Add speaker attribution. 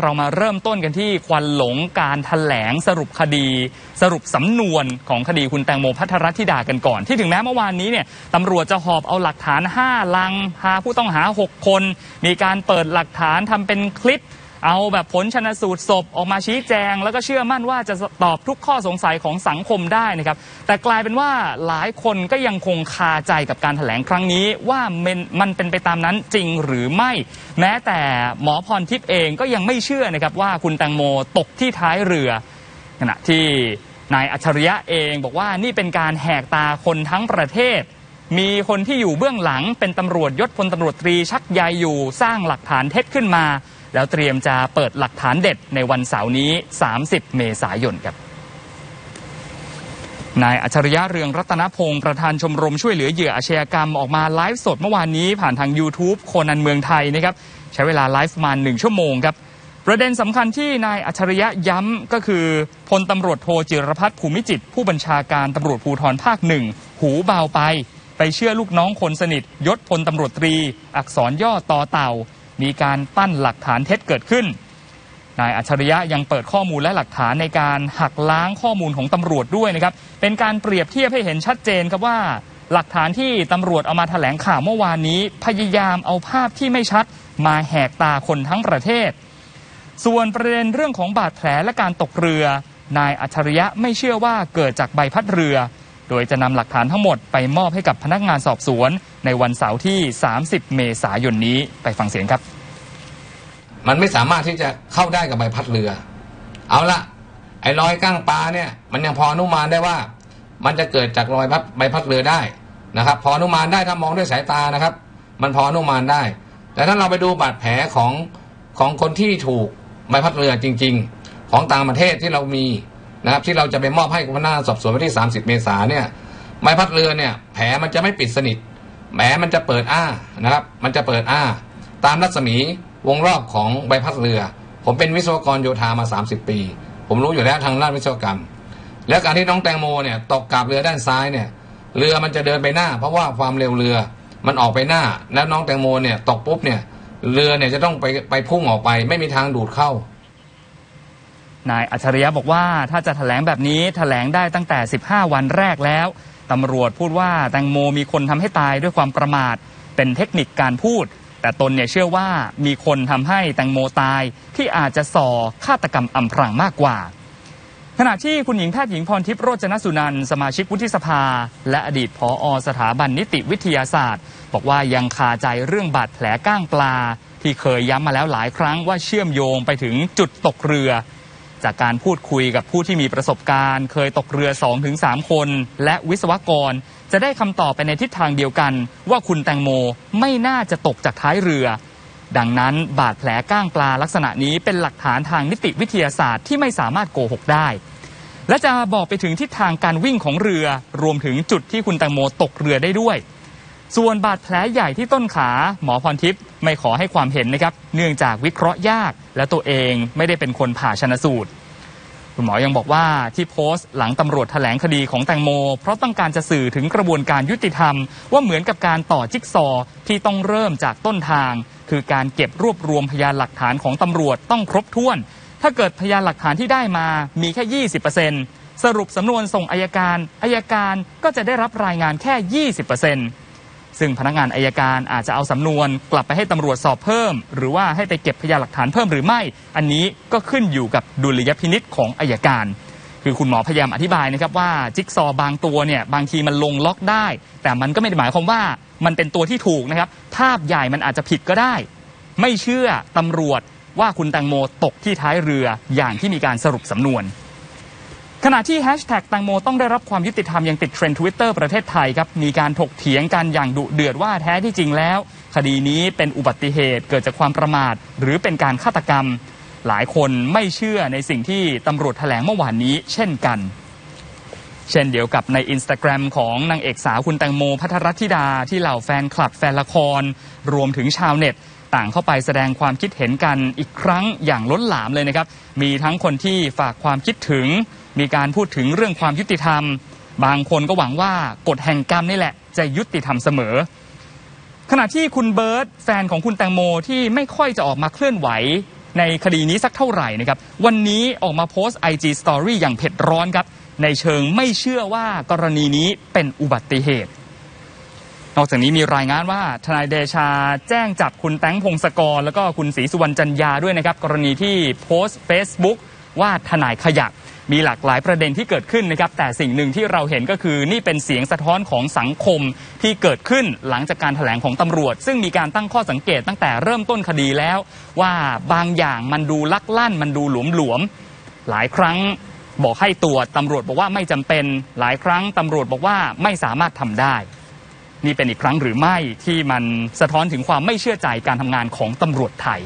Speaker 1: เรามาเริ่มต้นกันที่ควันหลงการถแถลงสรุปคดี สรุปสำนวนของคดีคุณแตงโมพัทรธิดากันก่อน ที่ถึงแม้เมื่อวานนี้เนี่ยตำรวจจะหอบเอาหลักฐาน 5 ลัง พาผู้ต้องหา 6 คน มีการเปิดหลักฐานทำเป็นคลิป เอาแบบผลชนสูตรศพออกมาชี้แจง แล้วก็เชื่อมั่นว่าจะตอบทุกข้อสงสัยของสังคมได้นะครับ แต่กลายเป็นว่าหลายคนก็ยังคงคาใจกับการถแถลงครั้งนี้ว่ามันมันเป็นไปตามนั้นจริงหรือไม่ แม้แต่หมอพรทิพย์เองก็ยังไม่เชื่อนะครับว่าคุณแตงโมตกที่ท้ายเรือขณะที่นายอัจฉริยะเองบอกว่านี่เป็นการแหกตาคนทั้งประเทศ มีคนที่อยู่เบื้องหลังเป็นตำรวจยศพลตำรวจตรีชักใยอยู่สร้างหลักฐานเท็จขึ้นมา แล้วเตรียมจะเปิดหลักฐานเด็ดในวันเสาร์นี้ 30 เมษายนครับนายอัจฉริยะเรืองรัตนพงศ์ประธานชมรมช่วยเหลือเหยื่ออาชญากรรมออกมาไลฟ์สดเมื่อวานนี้ผ่านทาง YouTube โคนันเมืองไทยนะครับใช้เวลาไลฟ์มาหนึ่งชั่วโมงครับ ประเด็นสำคัญที่นายอัจฉริยะย้ำก็คือพลตำรวจโทจิรพัฒน์ภูมิจิต ผู้บัญชาการตำรวจภูธรภาคหนึ่งหูเบาไป ไปเชื่อลูกน้องคนสนิทยศพลตำรวจตรี อักษรย่อต่อเต่า มีการปั้นหลักฐานเท็จเกิดขึ้น นายอัจฉริยะยังเปิดข้อมูลและหลักฐานในการหักล้างข้อมูลของตำรวจด้วยนะครับ เป็นการเปรียบเทียบให้เห็นชัดเจนครับว่า หลักฐานที่ตำรวจเอามาแถลงข่าวเมื่อวานนี้ พยายามเอาภาพที่ไม่ชัด มาแหกตาคนทั้งประเทศ ส่วนประเด็นเรื่องของบาดแผลและการตกเรือนายอัจฉริยะไม่เชื่อว่าเกิดจากใบพัดเรือ โดยจะนำหลักฐานทั้งหมดไปมอบให้กับพนักงานสอบสวน ในวันเสาร์ที่ 30 เมษายนนี้ไปฟังเสียงครับ
Speaker 2: มันไม่สามารถที่จะเข้าได้กับใบพัดเรือ เอาละไอ้รอยก้างปลาเนี่ยมันยังพออนุมานได้ว่า มันจะเกิดจากรอยพัดใบพัดเรือได้นะครับ พออนุมานได้ถ้ามองด้วยสายตานะครับ มันพออนุมานได้ แต่ถ้าเราไปดูบาดแผลของของคนที่ถูกใบพัดเรือจริง ๆ ของต่างประเทศที่เรามี นะครับที่เราจะไปมอบให้กับพนักงานสอบสวนวันที่ 30 เมษาเนี่ยใบพัดเรือเนี่ยแผลมันจะไม่ปิดสนิทแผลมันจะเปิดอ้านะครับ มันจะเปิดอ้า ตามรัศมีวงรอบของใบพัดเรือ ผมเป็นวิศวกรโยธามา 30 ปี ผมรู้อยู่แล้วทางด้านวิศวกรรม แล้วการที่น้องแตงโมเนี่ยตกกับเรือด้านซ้ายเนี่ยเรือมันจะเดินไปหน้า เพราะว่าความเร็วเรือมันออกไปหน้า แล้วน้องแตงโมเนี่ยตกปุ๊บเนี่ยเรือเนี่ยจะต้องไปไปพุ่งออกไป ไม่มีทางดูดเข้า
Speaker 1: นายอัจฉริยะบอกว่าถ้าจะแถลงแบบนี้แถลงได้ตั้งแต่ 15 วันแรกแล้วตำรวจพูดว่าแตงโมมีคนทำให้ตายด้วยความประมาท เป็นเทคนิคการพูด แต่ตนเนี่ยเชื่อว่ามีคนทำให้แตงโมตายที่อาจจะส่อฆาตกรรมอำพรางมากกว่า ขณะที่คุณหญิงแพทย์หญิงพรทิพย์โรจนสุนันสมาชิกวุฒิสภา และอดีตผอสถาบันนิติวิทยาศาสตร์ บอกว่ายังคาใจเรื่องบาดแผลก้างปลา ที่เคยย้ำมาแล้วหลายครั้งว่าเชื่อมโยงไปถึงจุดตกเรือ จากการพูดคุยกับผู้ที่มีประสบการณ์ เคยตกเรือ 2-3 คน และวิศวกร จะได้คำตอบไปในทิศทางเดียวกัน ว่าคุณแตงโมไม่น่าจะตกจากท้ายเรือ ดังนั้นบาดแผลก้างปลาลักษณะนี้เป็นหลักฐานทางนิติวิทยาศาสตร์ที่ไม่สามารถโกหกได้ และจะบอกไปถึงทิศทางการวิ่งของเรือ รวมถึงจุดที่คุณแตงโมตกเรือได้ด้วย ส่วนบาดแผลใหญ่ที่ต้นขา หมอพรทิพย์ไม่ขอให้ความเห็นนะครับ เนื่องจากวิเคราะห์ยาก และตัวเองไม่ได้เป็นคนผ่าชนสูตร คุณหมอยังบอกว่าที่โพสต์หลังตำรวจแถลงคดีของแตงโม เพราะต้องการจะสื่อถึงกระบวนการยุติธรรม ว่าเหมือนกับการต่อจิ๊กซอที่ต้องเริ่มจากต้นทาง คือการเก็บรวบรวมพยานหลักฐานของตำรวจต้องครบถ้วน ถ้าเกิดพยานหลักฐานที่ได้มามีแค่ 20%สรุปสำนวนส่งอายการอายการก็จะได้รับรายงานแค่ 20% ซึ่งพนักงานอายการอาจจะเอาสำนวนกลับไปให้ตำรวจสอบเพิ่ม หรือว่าให้ไปเก็บพยานหลักฐานเพิ่มหรือไม่ อันนี้ก็ขึ้นอยู่กับดุลยพินิษของอายการ คือคุณหมอพยายามอธิบายนะครับว่าจิ๊กซอว์บางตัวเนี่ยบางทีมันลงล็อกได้ แต่มันก็ไม่ได้หมายความว่ามันเป็นตัวที่ถูกนะครับภาพใหญ่มันอาจจะผิดก็ได้ ไม่เชื่อตำรวจว่าคุณแตงโมตกที่ท้ายเรืออย่างที่มีการสรุปสำนวน ขณะที่แฮชแท็กแตงโมต้องได้รับความยุติธรรมยังติดเทรนด์ทวิตเตอร์ประเทศไทยครับ มีการถกเถียงกันอย่างดุเดือดว่าแท้ที่จริงแล้ว คดีนี้เป็นอุบัติเหตุเกิดจากความประมาท หรือเป็นการฆาตกรรม หลายคนไม่เชื่อในสิ่งที่ตำรวจแถลงเมื่อวานนี้ เช่นกัน เช่นเดียวกับในอินสตาแกรมของนางเอกสาวคุณแตงโมพัทรธิดาที่เหล่าแฟนคลับแฟนละคร รวมถึงชาวเน็ต ต่างเข้าไปแสดงความคิดเห็นกันอีกครั้งอย่างล้นหลามเลยนะครับ มีทั้งคนที่ฝากความคิดถึง มีการพูดถึงเรื่องความยุติธรรม บางคนก็หวังว่ากฎแห่งกรรมนี่แหละ จะยุติธรรมเสมอ ขณะที่คุณเบิร์ตแฟนของคุณแตงโมที่ไม่ค่อยจะออกมาเคลื่อนไหวในคดีนี้สักเท่าไหร่นะครับ วันนี้ออกมาโพสต์ IG Story อย่างเผ็ดร้อนครับ ในเชิงไม่เชื่อว่ากรณีนี้เป็นอุบัติเหตุ นอกจากนี้มีรายงานว่าทนายเดชาแจ้งจับคุณแตงพงศกร แล้วก็คุณศรีสุวรรณจันยาด้วยนะครับ กรณีที่โพสต์ Facebook ว่าทนายขยะมีหลากหลายประเด็นที่เกิดขึ้นนะครับ แต่สิ่งหนึ่งที่เราเห็นก็คือนี่เป็นเสียงสะท้อนของสังคมที่เกิดขึ้นหลังจากการถแถลงของตำรวจ ซึ่งมีการตั้งข้อสังเกตตั้งแต่เริ่มต้นคดีแล้ว ว่าบางอย่างมันดูลักลั่น มันดูหลวมๆหลายครั้งบอกให้ตรวจตำรวจบอกว่าไม่จำเป็น หลายครั้งตำรวจบอกว่าไม่สามารถทำได้ นี่เป็นอีกครั้งหรือไม่ที่มันสะท้อนถึงความไม่เชื่อใจการทำงานของตำรวจไทย